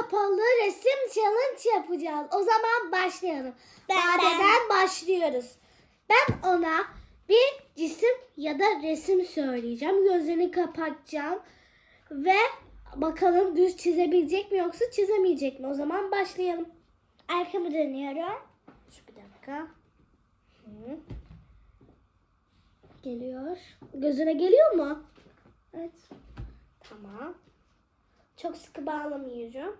kapalı resim challenge yapacağız. O zaman başlayalım. Ben- Bade'den başlıyoruz. Ben ona bir cisim ya da resim söyleyeceğim. Gözlerini kapatacağım. Ve bakalım düz çizebilecek mi yoksa çizemeyecek mi? O zaman başlayalım. Arkamı dönüyorum. Şu bir dakika. Hı. Geliyor. Gözüne geliyor mu? Evet. Tamam. Çok sıkı bağlamıyorum.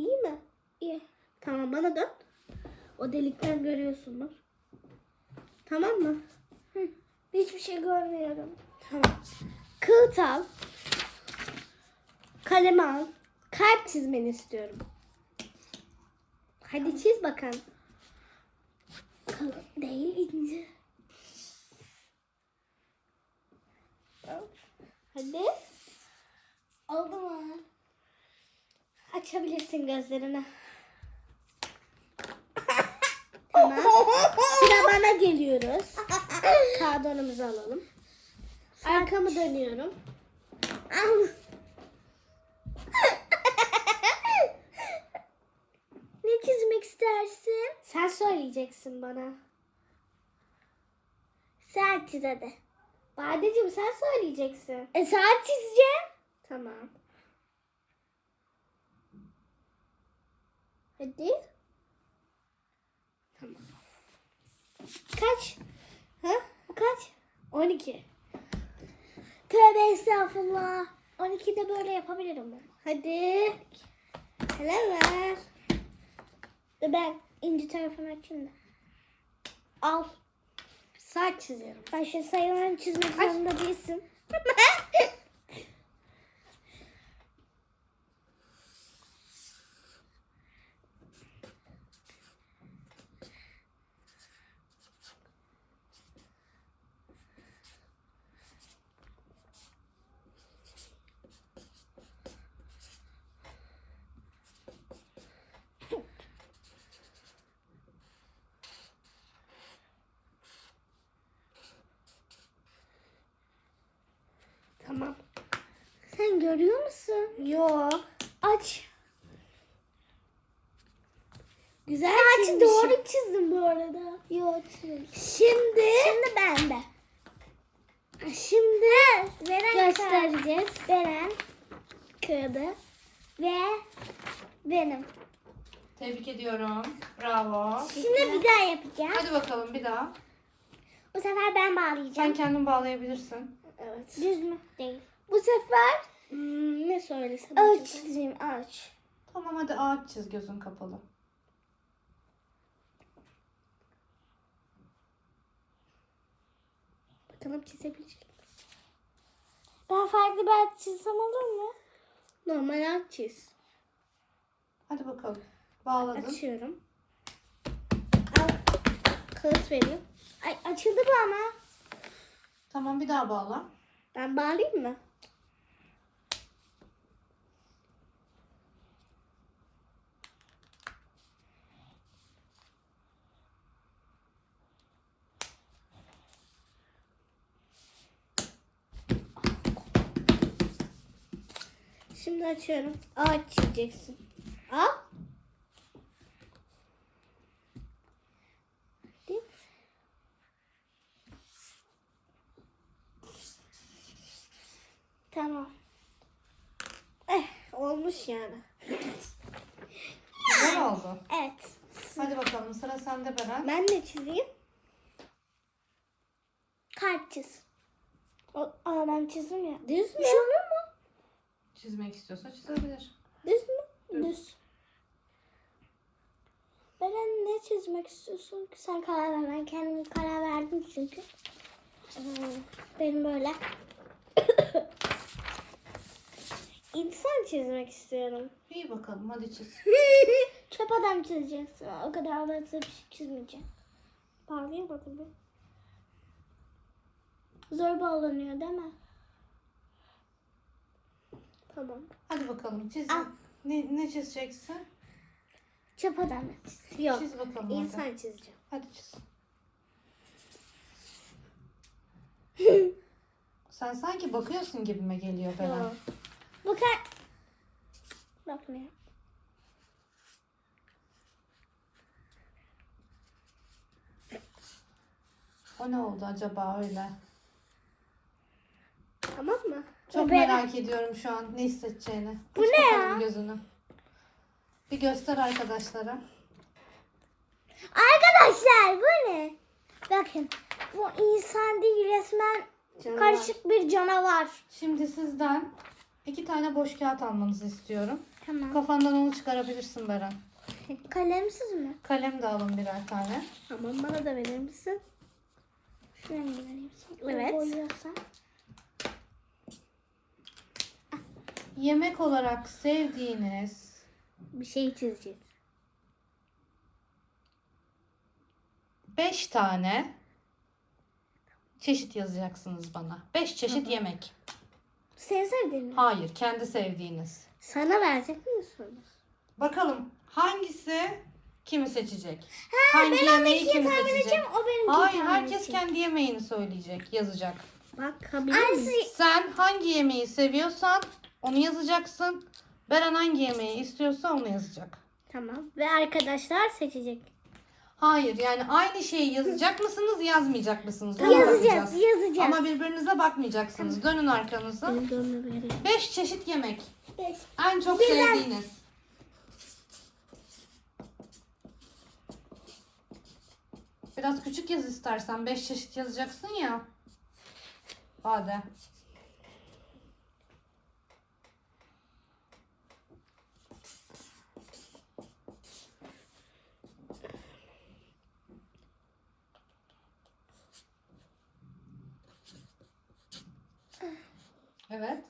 İyi mi? İyi. Tamam bana dön. O delikten görüyorsunuz. Tamam mı? Hı. Hiçbir şey görmüyorum. Tamam. Kağıt al. Kalem al. Kalp çizmeni istiyorum. Hadi çiz bakalım. Kalın değil ince. Hadi. Oldu mu? Açabilirsin gözlerini. Tamam. Sıra bana geliyoruz. Kağıdımızı alalım. Arkamı dönüyorum. ne çizmek istersin? Sen söyleyeceksin bana. Saat çiz hadi. Badeciğim sen söyleyeceksin. E saat çizeceğim. Tamam. Hadi. Tamam. Kaç? Ha? Kaç? 12. Tövbe estağfurullah. 12'de böyle yapabilirim ben. Hadi. Hele ver. Ben ince tarafını açayım da. Al. Saat çiziyorum. Şu sayılarını çizmek zorunda değilsin. Tamam. Sen görüyor musun? Yok. Aç. Güzel Saati çizmişim. doğru çizdim bu arada. Yok. Şimdi Şimdi ben de. şimdi Veren göstereceğiz. Veren kağıdı ve benim. Tebrik ediyorum. Bravo. Şimdi bir daha yapacağım. Hadi bakalım bir daha. Bu sefer ben Sen bağlayacağım. kendin bağlayabilirsin. Evet. Düz mü? Değil. Bu sefer hmm, ne söylesem? Ağaç çizeyim ağaç. Tamam hadi ağaç çiz gözün kapalı. Bakalım çizebilecek. mi? Ben farklı bir ağaç çizsem olur mu? Normal ağaç çiz. Hadi bakalım. Bağladın. Açıyorum. Al. Kağıt vereyim. Ay açıldı bu ama. Tamam bir daha bağla. Ben bağlayayım mı? Şimdi açıyorum. Ağaç çizeceksin. Al. Hadi. Tamam. Eh, olmuş yani. Güzel oldu. Evet. Hadi bakalım sıra sende Beren. Ben ne çizeyim? Kalp çiz. O, aa ben çizdim ya. Düz mü? Mu? Çizmek istiyorsa çizebilir. Düz mü? Düz. Beren ne çizmek istiyorsun? Sen karar ver. Ben kendim karar verdim çünkü. Ee, Benim böyle. İnsan çizmek istiyorum. İyi bakalım hadi çiz. Çöp adam çizeceksin. O kadar abartılı bir şey çizmeyeceğim. Bağlayamadım ben. Zor bağlanıyor değil mi? Tamam. Hadi bakalım çiz. Al. Ne, ne çizeceksin? Çöp adam çiz. Yok. Çiz bakalım hadi. İnsan çizeceğim. Hadi çiz. Sen sanki bakıyorsun gibime geliyor Beren. Kadar. Bakmıyor. O ne oldu acaba öyle? Mı? Çok Beren. merak ediyorum şu an ne hissedeceğini. Bu ne bakalım ya? Gözünü. Bir göster arkadaşlara. Arkadaşlar bu ne? Bakın bu insan değil resmen Canavar. karışık bir canavar. Şimdi sizden iki tane boş kağıt almanızı istiyorum. Tamam. Kafandan onu çıkarabilirsin Beren. Kalemsiz mi? Kalem de alın birer tane. Tamam bana da verir misin? Şu rengi vereyim. sana. Evet. Boyuyorsan. Yemek olarak sevdiğiniz Bir şey çizeceğiz. beş tane çeşit yazacaksınız bana. Beş çeşit yemek. Senin sevdiğin mi? Hayır, kendi sevdiğiniz. Sana verecek misin? Bakalım hangisi kimi seçecek? Hangi yemeği kimi seçecek? edeceğim, o benimki Hayır, tahmin herkes edecek. kendi yemeğini söyleyecek, yazacak. Miyim? Sen hangi yemeği seviyorsan onu yazacaksın. Beren hangi yemeği istiyorsa onu yazacak. Tamam. Ve arkadaşlar seçecek. Hayır, yani aynı şeyi yazacak mısınız, yazmayacak mısınız? Ona yazacağız, bakacağız. yazacağız. Ama birbirinize bakmayacaksınız. Dönün arkanızı. Benim vereyim. Beş çeşit yemek. Beş. En çok Birden. sevdiğiniz. Biraz küçük yaz istersen. Beş çeşit yazacaksın ya. Hadi. Evet.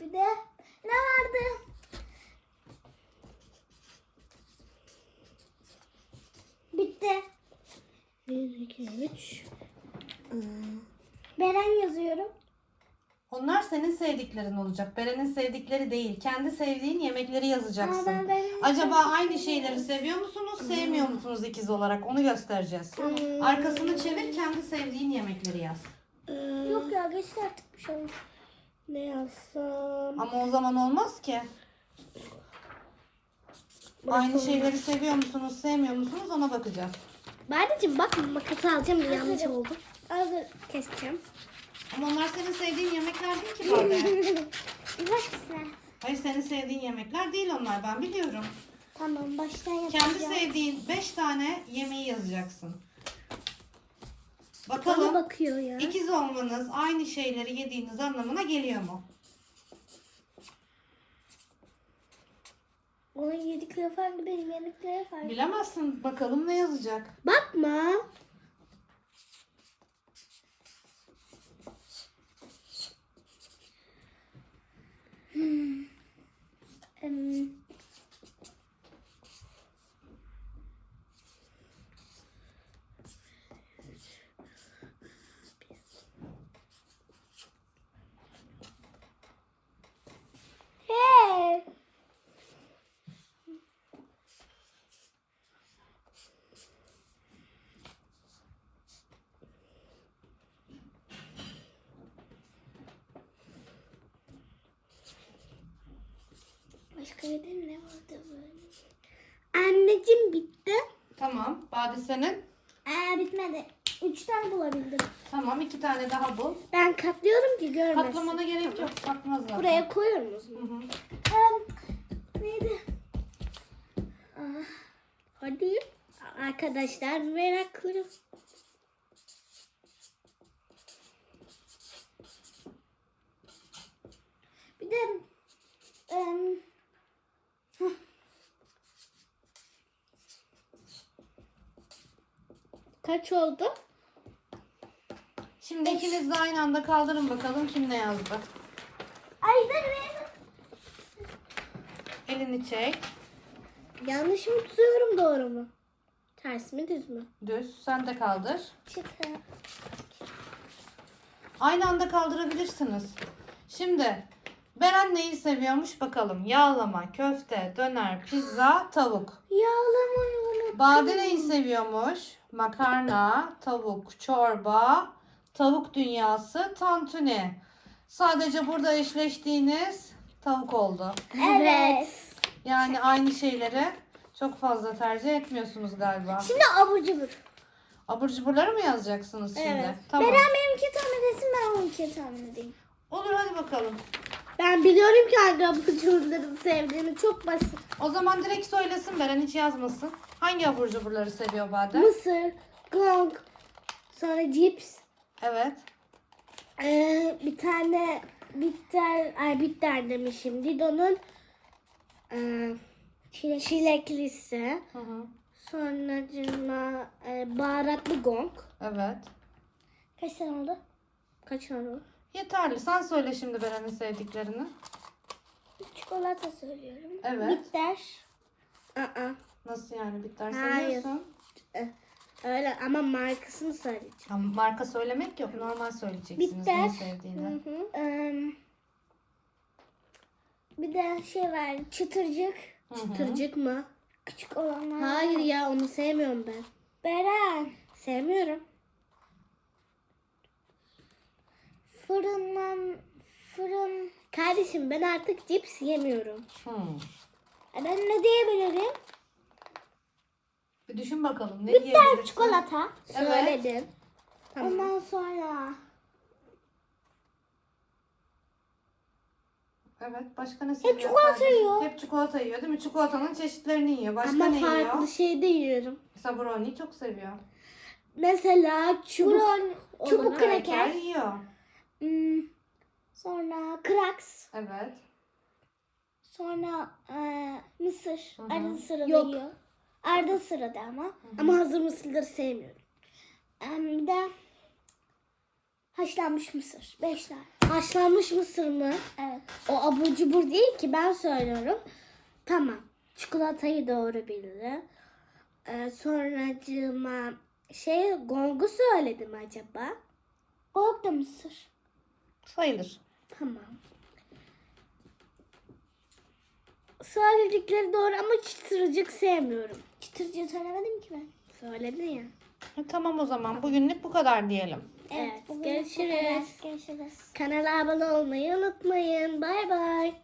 Bir de ne vardı? Bitti. 1, 2, 3. Beren yazıyorum. Onlar senin sevdiklerin olacak. Beren'in sevdikleri değil. Kendi sevdiğin yemekleri yazacaksın. Aa, ben Beren'in Acaba aynı şeyleri seviyor musunuz, sevmiyor musunuz ikiz olarak? Onu göstereceğiz. Arkasını çevir, kendi sevdiğin yemekleri yaz. Yok ya geçti artık bir şey olmaz. Ne yazsam? Ama o zaman olmaz ki. Aynı şeyleri seviyor musunuz, sevmiyor musunuz ona bakacağız. Badeciğim bak makası alacağım yanlış Hazırım. oldu. Hazır. Keseceğim. Ama onlar senin sevdiğin yemekler değil ki Bade. Bir. Hayır senin sevdiğin yemekler değil onlar ben biliyorum. Tamam baştan Kendi yapacağım. sevdiğin 5 tane yemeği yazacaksın. Bana Bakalım bakıyor ya. ikiz olmanız aynı şeyleri yediğiniz anlamına geliyor mu? Onun yedikleri farklı benim yedikleri farklı. Bilemezsin bakalım ne yazacak. Bakma. Em, Hey! Başka bir ne vardı böyle? Anneciğim bitti. Tamam. Bade senin. Ee, bitmedi. Üç tane bulabildim. Tamam iki tane daha bul. Ben katlıyorum ki görmesin. Katlamana gerek yok. Katmaz zaten. Buraya koyuyorum o Hı hı. Em, neydi? Ah, Hadi. Arkadaşlar meraklı. Bir de em, Kaç oldu? Şimdi ikiniz de aynı anda kaldırın bakalım kim ne yazdı. ay dur. Elini çek. Yanlış mı tutuyorum doğru mu? Ters mi düz mü? Düz. Sen de kaldır. Çıtır. Aynı anda kaldırabilirsiniz. Şimdi Beren neyi seviyormuş bakalım. Yağlama, köfte, döner, pizza, tavuk. Yağlamayı unuttum. Bade neyi seviyormuş? Makarna, tavuk, çorba, tavuk dünyası, tantuni. Sadece burada eşleştiğiniz tavuk oldu. Evet. Yani aynı şeyleri çok fazla tercih etmiyorsunuz galiba. Şimdi abur cubur. Abur cuburları mı yazacaksınız şimdi? Evet. Tamam. Beren benimki tahmin etsin ben onunki tahmin edeyim. Olur hadi bakalım. Ben biliyorum ki hangi abur cuburları sevdiğini. Çok basit. O zaman direkt söylesin Beren hiç yazmasın. Hangi abur cuburları seviyor Bade? Mısır, gong, sonra cips, Evet. ee, bir tane bitter, ay bitter demişim. Dido'nun ee, Çilek. çileklisi. Hı hı. Sonra cırma, ee, baharatlı gong. Evet. Kaç tane oldu? Kaç tane o? Yeterli. Sen söyle şimdi Beren'in sevdiklerini. Çikolata söylüyorum. Evet. Bitter. Aa, Nasıl yani bitter Hayır. seviyorsun? öyle ama markasını söyleyeceğim. Ya marka söylemek yok. Normal söyleyeceksiniz Bitter. ne sevdiğini. Hı hı. Bir de şey var. Çıtırcık. Hı hı. Çıtırcık mı? Küçük olanlar. Hayır ya onu sevmiyorum ben. Beren. Sevmiyorum. Fırından fırın. Kardeşim ben artık cips yemiyorum. Hmm. E, Ben ne diyebilirim? Bir düşün bakalım. Ne Bitter yiyebilirsin? çikolata. Evet. Söyledin. Tamam. Ondan sonra Evet. Başka ne seviyor? çikolata kardeşin? yiyor. Hep çikolata yiyor değil mi? Çikolatanın çeşitlerini yiyor. Başka Ama ne farklı yiyor? şey de yiyorum. Mesela brownie çok seviyor. Mesela çubuk. Bron, çubuk olarak kraker. Kraker yiyor. Hmm, sonra kraks. Evet. Sonra eee, mısır. Hı hı. Arada sırada Yok. yiyor. Arada sırada ama. Ama hazır mısırları sevmiyorum. Em, bir de haşlanmış mısır. Beş tane. Haşlanmış mısır mı? Evet. O abur cubur değil ki ben söylüyorum. Tamam. Çikolatayı doğru bildi. Ee, sonracığıma şey gongu söyledim acaba. Gok da mısır. Sayılır. Tamam. Söyledikleri doğru ama çıtırcık sevmiyorum. Çıtırcığı söylemedim ki ben. Söyledin ya. E, tamam o zaman. Bugünlük bu kadar diyelim. Evet, bugün bu görüşürüz. Görüşürüz. Kanala abone olmayı unutmayın. Bay bay.